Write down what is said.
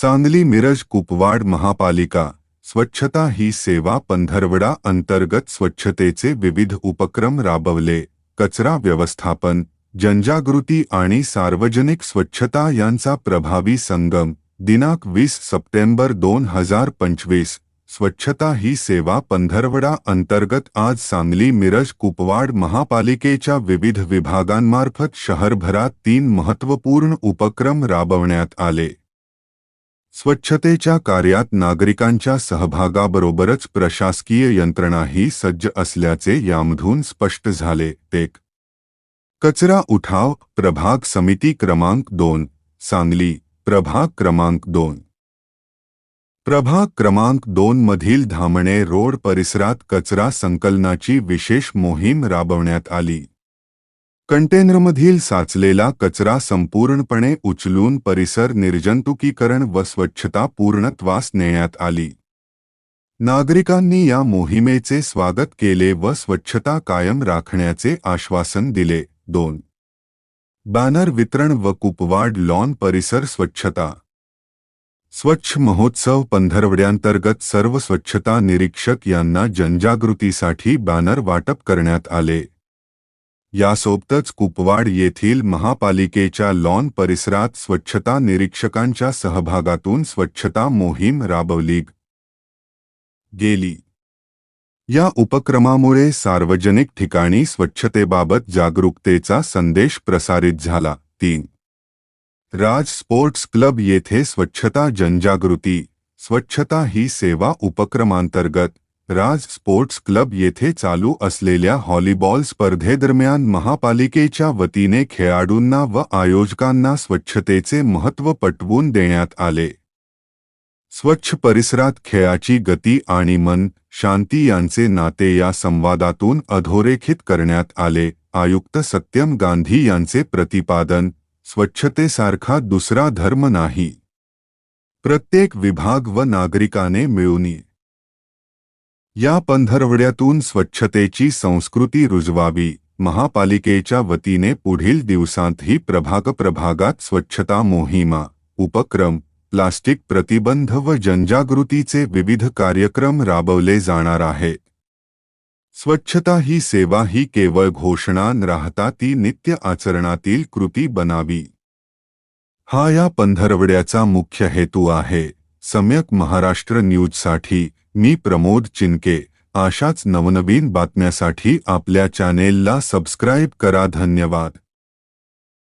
सांगली मिरज कुपवाड महापालिका स्वच्छता ही सेवा पंधरवडा अंतर्गत स्वच्छतेचे विविध उपक्रम राबवले. कचरा व्यवस्थापन जनजागृती आणि सार्वजनिक स्वच्छता यांचा प्रभावी संगम दिनांक वीस सप्टेंबर दोन हजार पंचवीस. स्वच्छता ही सेवा पंधरवडा अंतर्गत आज सांगली मिरज कुपवाड महापालिकेच्या विविध विभागांमार्फत शहरभरात तीन महत्त्वपूर्ण उपक्रम राबवण्यात आले. स्वच्छतेच्या कार्यात नागरिकांच्या सहभागाबरोबरच प्रशासकीय यंत्रणाही सज्ज असल्याचे यामधून स्पष्ट झाले. एक कचरा उठाव प्रभाग समिती क्रमांक दोन. सांगली प्रभाग क्रमांक दोन. प्रभाग क्रमांक दोन मधील धामणे रोड परिसरात कचरा संकलनाची विशेष मोहीम राबवण्यात आली. कंटेनरमधील साचलेला कचरा संपूर्णपणे उचलून परिसर निर्जंतुकीकरण व स्वच्छता पूर्णत्वास नेण्यात आली. नागरिकांनी या मोहिमेचे स्वागत केले व स्वच्छता कायम राखण्याचे आश्वासन दिले. दोन. बॅनर वितरण व कुपवाड लॉन परिसर स्वच्छता. स्वच्छ महोत्सव पंधरवड्यांतर्गत सर्व स्वच्छता निरीक्षक यांना जनजागृतीसाठी बॅनर वाटप करण्यात आले. यासोबतच कुपवाड येथील महापालिकेच्या लॉन परिसरात स्वच्छता निरीक्षकांच्या सहभागातून स्वच्छता मोहीम राबवली गेली. या उपक्रमामुळे सार्वजनिक ठिकाणी स्वच्छतेबाबत जागरूकतेचा संदेश प्रसारित झाला. तीन. राज स्पोर्ट्स क्लब येथे स्वच्छता जनजागृती स्वच्छता ही सेवा उपक्रमांतर्गत राज स्पोर्ट्स क्लब येथे चालू असलेल्या हॉलीबॉल स्पर्धेदरम्यान महापालिकेच्या वतीने खेळाडूंना व आयोजकांना स्वच्छतेचे महत्त्व पटवून देण्यात आले. स्वच्छ परिसरात खेळाची गती आणि मन शांती यांचे नाते या संवादातून अधोरेखित करण्यात आले आयुक्त सत्यम गांधी यांचे प्रतिपादन स्वच्छतेसारखा दुसरा धर्म नाही. प्रत्येक विभाग व नागरिकाने मिळून या पंधरवड्यातून स्वच्छतेची संस्कृती रुजवावी. महापालिकेच्या वतीने पुढील दिवसांतही प्रभाग प्रभागात स्वच्छता मोहिमा उपक्रम प्लास्टिक प्रतिबंध व जनजागृतीचे विविध कार्यक्रम राबवले जाणार आहेत. स्वच्छता ही सेवा ही केवळ घोषणा न राहता ती नित्य आचरणातील कृती बनावी. हा या पंधरवड्याचा मुख्य हेतू आहे. सम्यक महाराष्ट्र न्यूजसाठी मी प्रमोद चिनके अशाच नवनवीन बातम्यासाठी आपल्या चॅनेलला सबस्क्राईब करा धन्यवाद.